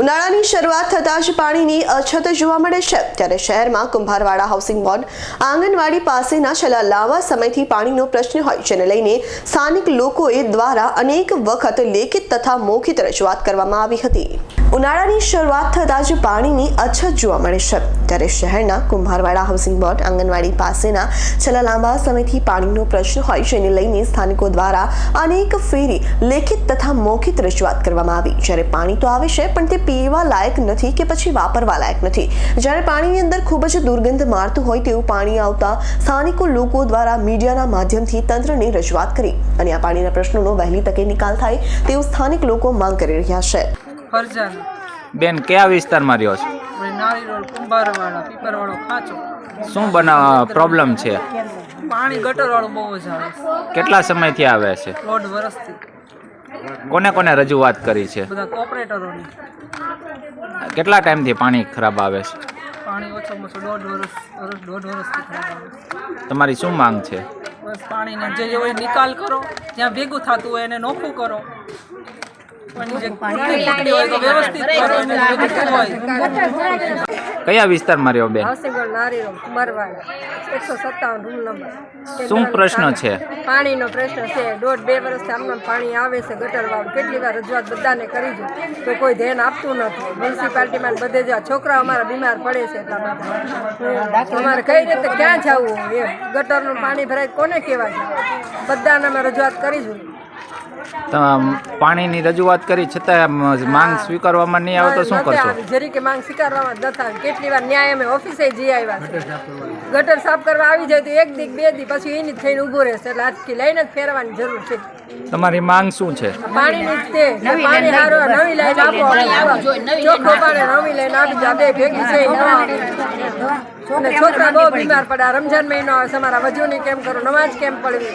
ઉનાળાની શરૂઆત થતાં જ પાણીની અછત જોવા મળે છે. ત્યારે શહેરમાં કુંભારવાડા હાઉસિંગ બોર્ડ આંગણવાડી પાસેના છેલ્લા લાંબા સમયથી પાણીનો પ્રશ્ન હોય, જેને લઈને સ્થાનિક લોકોએ દ્વારા અનેક વખત લેખિત તથા મૌખિત રજૂઆત કરવામાં આવી હતી. ઉનાળાની શરૂઆત થતાં જ પાણીની અછત જોવા મળે છે. ત્યારે શહેરના કુંભારવાડા હાઉસિંગ બોર્ડ આંગણવાડી પાસેના છેલ્લા લાંબા સમયથી પાણીનો પ્રશ્ન હોય, જેને લઈને સ્થાનિકો દ્વારા અનેક ફેરી લેખિત તથા મૌખિત રજૂઆત કરવામાં આવી. જ્યારે પાણી તો આવે છે, પણ તે પીવા લાયક નથી કે પછી વાપરવા લાયક નથી. જ્યારે પાણીની અંદર ખૂબ જ દુર્ગંધ મારતું હોય તેવું પાણી આવતા સ્થાનિકો લોકો દ્વારા મીડિયાના માધ્યમથી તંત્રને રજૂઆત કરી અને આ પાણીના પ્રશ્નોનો વહેલી તકે નિકાલ થાય તેવું સ્થાનિક લોકો માંગ કરી રહ્યા છે. બેન કયા વિસ્તારમાં રહ્યો છો? આપણે નાળી રોડ કુંભારવાળા પીપરવાળો ખાંચો. શું બનાવ પ્રોબ્લેમ છે? પાણી ગટરવાળું બહુ જ આવે કેટલા સમયથી આવે છે? દોઢ વર્ષથી. કોને કોને રજૂઆત કરી છે? બધા કેટલા ટાઈમથી પાણી ખરાબ આવે છે? પાણી ઓછામાં ઓછું દોઢ વર્ષ વર્ષ દોઢ વર્ષથી ખરાબ આવે. તમારી શું માંગ છે? બસ પાણીને જે હોય નિકાલ કરો જ્યાં ભેગું થતું હોય એને નોખું કરો. કયા વિસ્તારમાં રહ્યો બેન? શું પ્રશ્ન છે? પાણીનો પ્રશ્ન છે. દોઢ બે વર્ષથી આમનામ પાણી આવે છે ગટર વાળું કેટલી વાર રજૂઆત બધાને કરી છે. તો કોઈ ધ્યાન આપતું નથી. મ્યુનિસિપાલિટીમાં બધે જ છોકરા અમારા બીમાર પડે છે એટલા અમારે કઈ રીતે ક્યાં જવું એ ગટરનું પાણી ભરાય કોને કહેવાય બધાને અમે રજૂઆત કરી છું. પાણીની રજૂઆત કરી છતાં માંગ સ્વીકારવામાં નહીં આવે તો શું કરશો? જરી કે માંગ સ્વીકારવામાં નથી આવી. કેટલી વાર ન્યાય અમે ઓફિસે જઈ આવ્યા ગટર સાફ કરવા આવી જાય તો એક દી બે દી પછી એની જ થઈને ઊભો રહેશે. એટલે આજથી લઈને જ ફેરવાની જરૂર છે. તમારી માંગ શું છે? પાણીની તે. પાણી હારો નવી લાઈન આપો. ચોખ્ખો પાણી નવી લાઈન આપી જાતે ભેગી છે છોકરા બહુ બીમાર પડે આ રમજાન મહિનો આવે છે અમારા વજૂની કેમ કરો નમાજ કેમ પડવી?